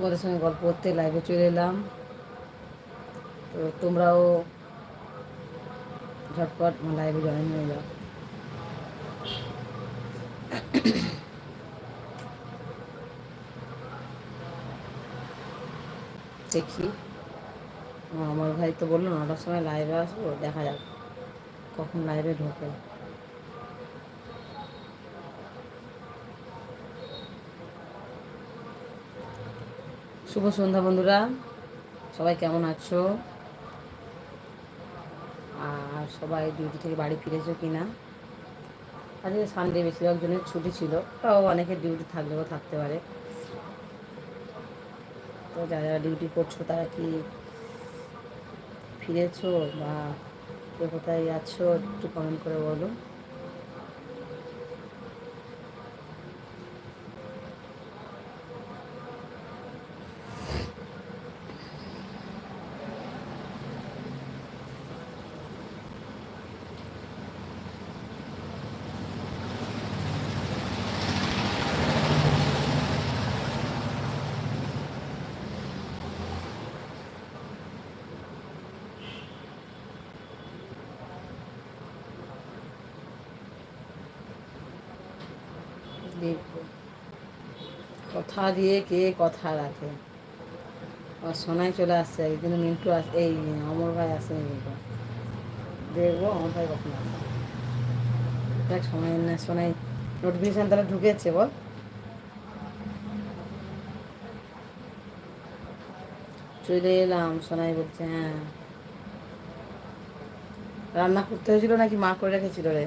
তোমাদের সঙ্গে গল্প করতে লাইভে চলে এলাম। তো তোমরাও ঝটপট লাইভে জয়েন হয়ে যাও। দেখি। আমার ভাই তো বলল নটার সময় লাইভে আসব, দেখা যাক কখন লাইভে ঢোকে। শুভ সন্ধ্যা বন্ধুরা। সবাই কেমন আছো? আর সবাই ডিউটি থেকে বাড়ি ফিরেছো কি না আজকে সানডে বেশিরভাগ জনের ছুটি ছিল, তাও অনেকের ডিউটি থাকলেও থাকতে পারে। তো যারা যারা ডিউটি করছ, তারা কি ফিরেছো বা কোথায় আছো একটু কমেন্ট করে বলো। কথা দিয়ে কে কথা রাখে? আর সোনাই চলে আসছে একদিন মিন্টু আস, এই অমর ভাই আসেনি কিন্তু দেখব অমর ভাই কখন আসে দেখ সময় না সোনাই নোটিফিকেশান তাহলে ঢুকেছে বল। চলে এলাম, সোনাই বলছে হ্যাঁ। রান্না করতে হয়েছিল নাকি মা করে রেখেছিল রে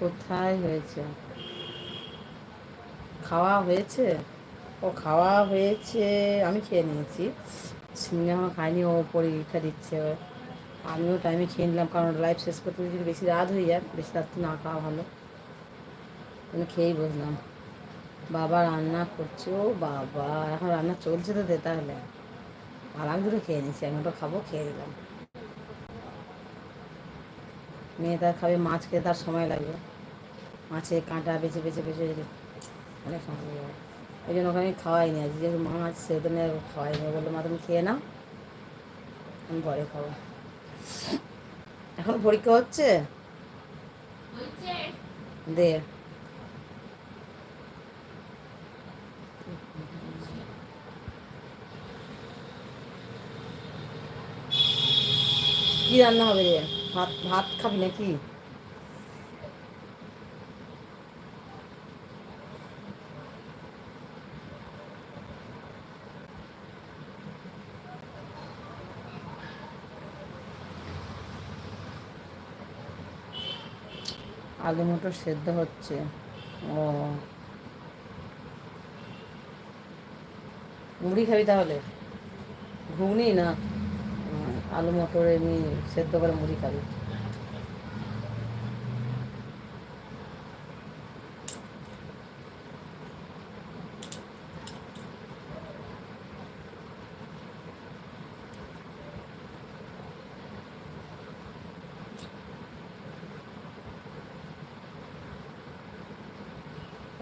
কোথায় হয়েছে। খাওয়া হয়েছে? ও খাওয়া হয়েছে, আমি খেয়ে নিয়েছি। সিঙ্গে আমার খাইনি, ও পরীক্ষা দিচ্ছে। আমিও টাইমে খেয়ে নিলাম, কারণ লাইফ শেষ করতে যদি বেশি রাত হয়ে যায়, বেশি রাত না খাওয়া ভালো। আমি খেয়েই বসলাম। বাবা রান্না করছে, ও বাবা, এখন রান্না চলছে তো দে তাহলে। আর আমি দুটো খেয়ে নিচ্ছি আমি ওটা খাব, খেয়ে দিলাম মেয়ে তার খাবে, মাছ খেতে তার সময় লাগবে। মাছে কাঁটা বেছে বেছে বেছে বেছে। অনেক সময় যাবে ওই জন্য ওখানে খাওয়াই নি আজকে। যেহেতু মাছ সেহেতু খাওয়াই নি। বলল মা তুমি খেয়ে নাও। আমি পরে খাব। এখন পরীক্ষা হচ্ছে। দে। কি রান্না হবে রে? ভাত ভাত খাবি নাকি? আলু মটর সেদ্ধ হচ্ছে। ও। মুড়ি খাবি তাহলে? ঘুগনি না? আলু মটর এমনি সেদ্ধ করে মুড়ি খাবি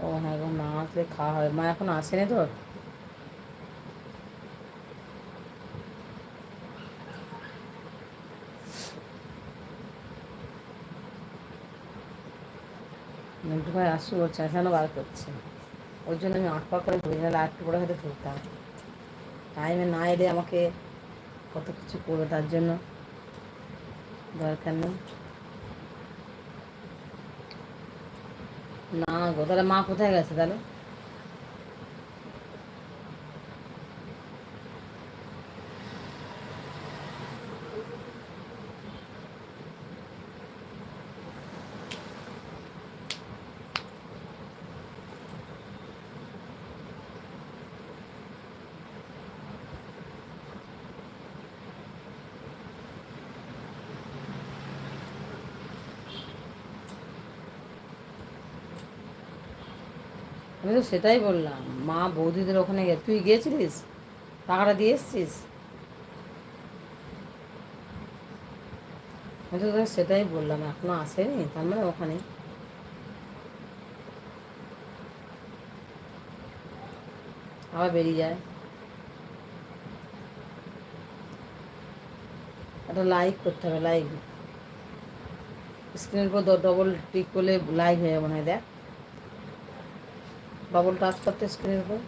ও হ্যাঁ এখন না আসলে খাওয়া হবে মা এখন আসেনি তোর মিন্টু ভাই আসু ওর চেঁচানো বার করছে। ওই জন্য আমি আটপা করে ঘুরে গেলে আটটু করে হয়তো ঢুকতাম টাইমে না এলে আমাকে কত কিছু করবে তার জন্য? দরকার নেই। না গো, তাহলে মা কোথায় গেছে তাহলে? আমি তো সেটাই বললাম। মা বৌদিদের ওখানে গে তুই গিয়েছিলিস? টাকাটা দিয়ে এসছিস? আমি তো সেটাই বললাম, এখনও আসেনি, তার মানে ওখানে। আবার বেরিয়ে যায়। একটা লাইক করতে হবে লাইক স্ক্রিনের উপর ডবল টিক করলে লাইক হয়ে যাবে হয়, দেখ। ডবল টাচ করতে স্ক্রিনের উপর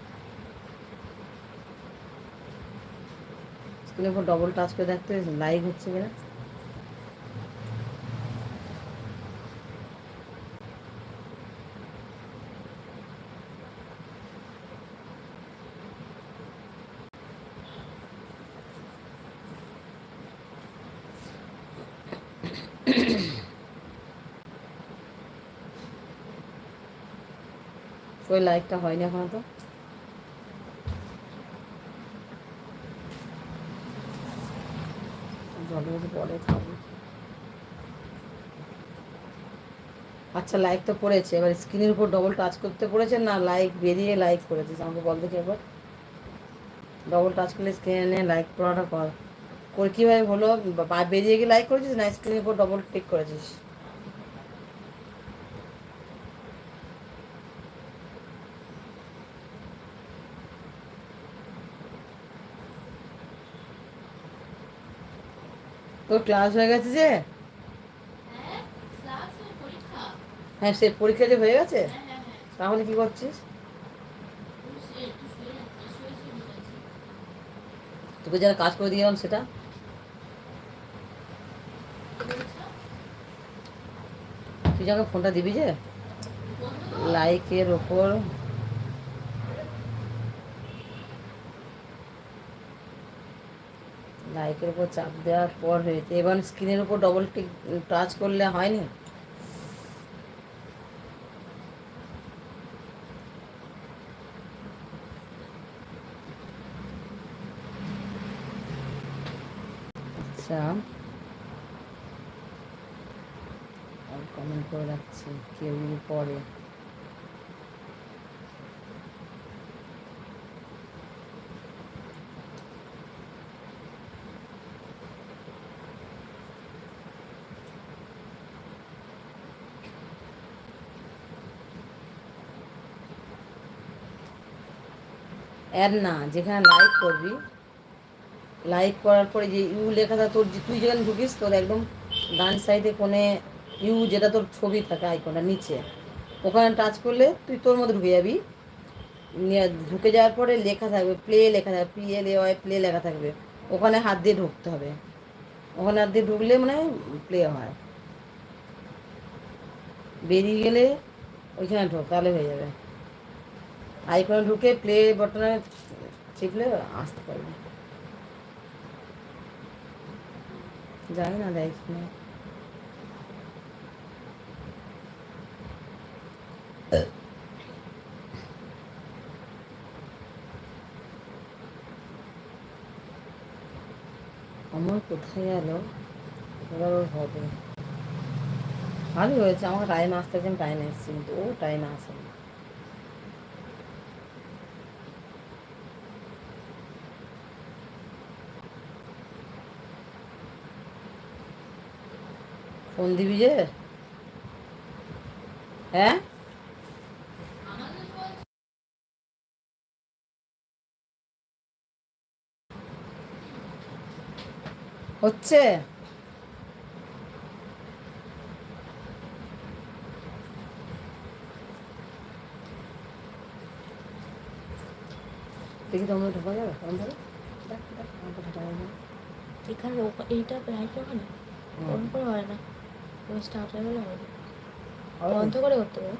স্ক্রিনের উপর ডবল টাচ করে দেখতে লাইক হচ্ছে কিনা ওই লাইকটা হয়নি এখনও তো। খাব। আচ্ছা লাইক তো পড়েছে এবার স্ক্রিনের উপর ডবল টাচ করতে পড়েছে না লাইক বেরিয়ে লাইক করেছে? আমাকে বল দেখি একবার। ডবল টাচ করলে স্ক্রিনে লাইক পড়াটা কর। করে, কীভাবে হলো? বেরিয়ে গিয়ে লাইক করেছিস না স্ক্রিনের উপর ডবল টিক করেছিস? তোর ক্লাস হয়ে গেছে যে? হ্যাঁ সে পরীক্ষা যে হয়ে গেছে? তাহলে কি করছিস? তোকে যারা কাজ করে দিয়ে সেটা? তুই যখন ফোনটা দিবি যে? লাইকের ওপর লাইকের উপর চাপ দেওয়ার পর হয়েছে। এবার স্ক্রিনের উপর ডবল টিক টাচ করলে হয়নি? আচ্ছা। কমেন্ট করে রাখছি, কেউ পরে। অ্যাড না, যেখানে লাইক করবি। লাইক করার পরে যে ইউ লেখাটা তোর তুই যেখানে ঢুকিস, তোর একদম ডান সাইডে কোণে ইউ যেটা তোর ছবি থাকে আইকনটা নিচে। ওখানে টাচ করলে তুই তোর মধ্যে ঢুকে যাবি। ঢুকে যাওয়ার পরে লেখা থাকবে প্লে লেখা থাকবে P L A Y play লেখা থাকবে। ওখানে হাত দিয়ে ঢুকতে হবে। ওখানে হাত দিয়ে ঢুকলে মানে প্লে হয়। বেরিয়ে গেলে ওইখানে ঢোক, তাহলে হয়ে যাবে। আইকনে ঢুকে প্লে বটনে চিপলে আসতে পারবে। জানি না, দেখ। না আমার কোথায় গেল? এবার ওর হবে। ভালোই হয়েছে, আমার টাইম আসতে টাইম এসেছি, কিন্তু ও টাইম আসেনি। ফোন দিবি যে? হ্যাঁ? হচ্ছে? দেখি তোমরা ঢোকা যাবে? এখানে এইটা লাইট ওখানে অন করে হয় না। তুমি স্টার্ট হবে বন্ধ করে করতে পারো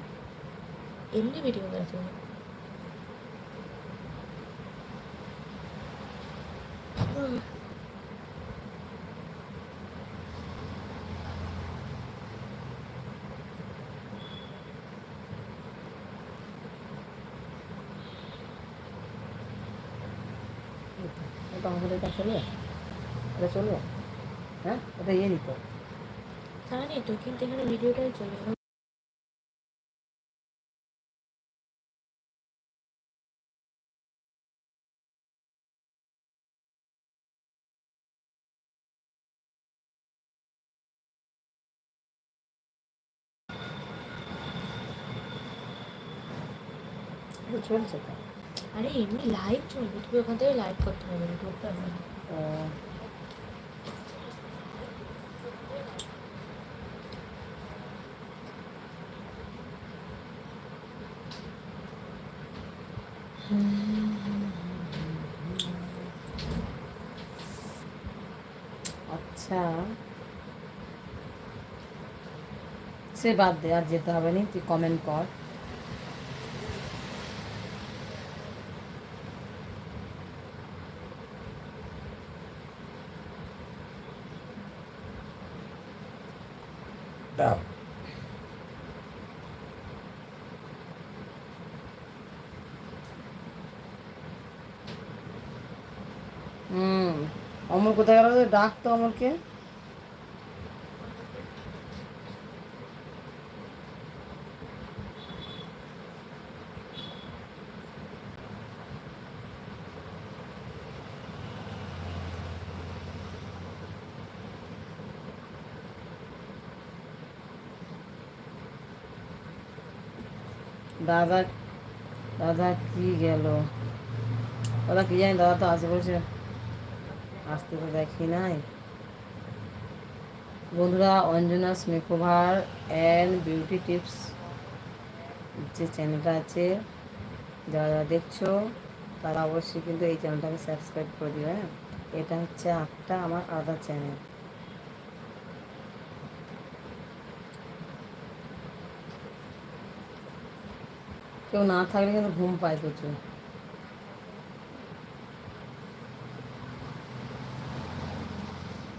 এমনি ভিডিও করে তুমি ওটা আমাদের এটা চলবে এটা চলবে। হ্যাঁ? ওটা ইয়ে নিত তারা নেই তো কিন্তু এখানে ভিডিওটাই চলে চলছে আরে এমনি লাইভ চলবে তুমি ওখান থেকে লাইভ করতে হবে গ্রুপটা আচ্ছা। সে বাদ দে আর যেতে হবে না তুই কমেন্ট কর। হুম অমর কোথায় গেল রে? ডাক তো অমরকে দাদা দাদা কি গেল? দাদা কি জানি, দাদা তো আসে বলছে। আসতে তো দেখি নাই। বন্ধুরা Anjana's makeover and beauty tips যে চ্যানেলটা আছে, যারা যারা দেখছ, তারা অবশ্যই কিন্তু এই চ্যানেলটাকে সাবস্ক্রাইব করে দিও হ্যাঁ? এটা হচ্ছে একটা আমার আলাদা চ্যানেল কেউ না থাকলে কিন্তু ঘুম পায় প্রচুর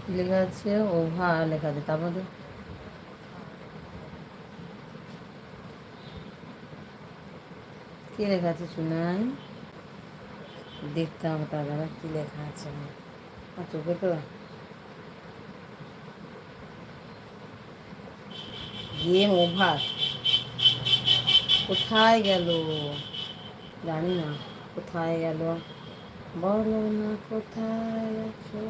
কি লেখা আছে ওভার লেখা আছে, তারপরে কি লেখা আছে শুনাই? দেখতে হবে তার দাদা কি লেখা আছে। আর চোখে তো গেম ওভার। কোথায় গেল? জানি না, কোথায় গেল? বলো না কোথায় আছো?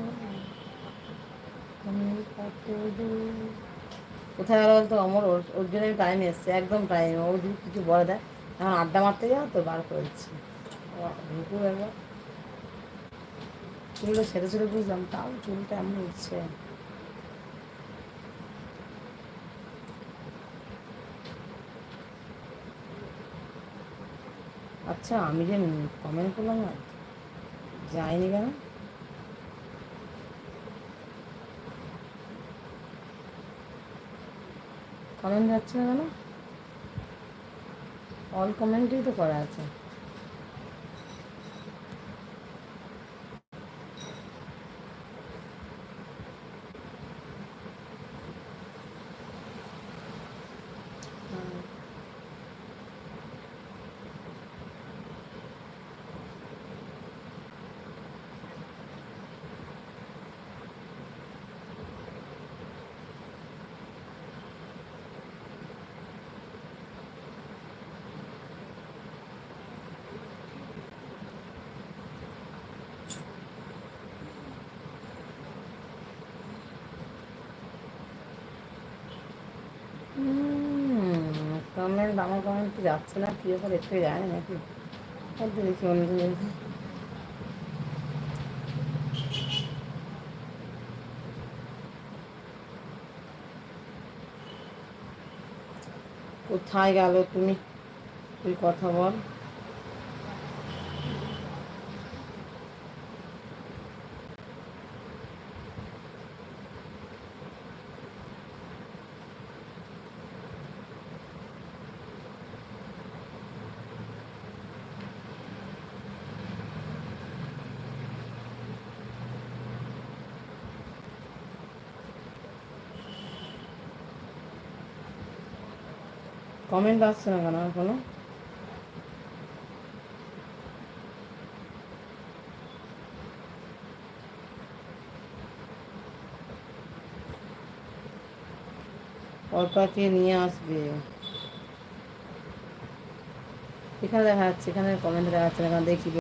কোথায় গেল বলতো? অমর ওর ওর জন্য আমি টাইম এসছে, একদম টাইম ও যদি কিছু বলে দেয় এখন আড্ডা মারতে যাও, তো বার করে দিচ্ছি। ঢুকু একবার চুলটা সেরে সেরে বুঝলাম, তাও চুলটা এমন উঠছে। আচ্ছা আমি যে কমেন্ট করলাম না যায়নি কেন? কমেন্ট যাচ্ছে না কেন? অল কমেন্টই তো করা আছে। কমেন্ট আমার কমেন্ট তো যাচ্ছে না, কী ব্যাপার একটু যায় নাকি? দেখি অন্য কোথায় গেল তুমি? তুই কথা বল। কমেন্ট আসছে না কেন এখনও? অল্পাকে নিয়ে আসবে। এখানে দেখা যাচ্ছে, এখানে কমেন্ট দেখা যাচ্ছে না দেখি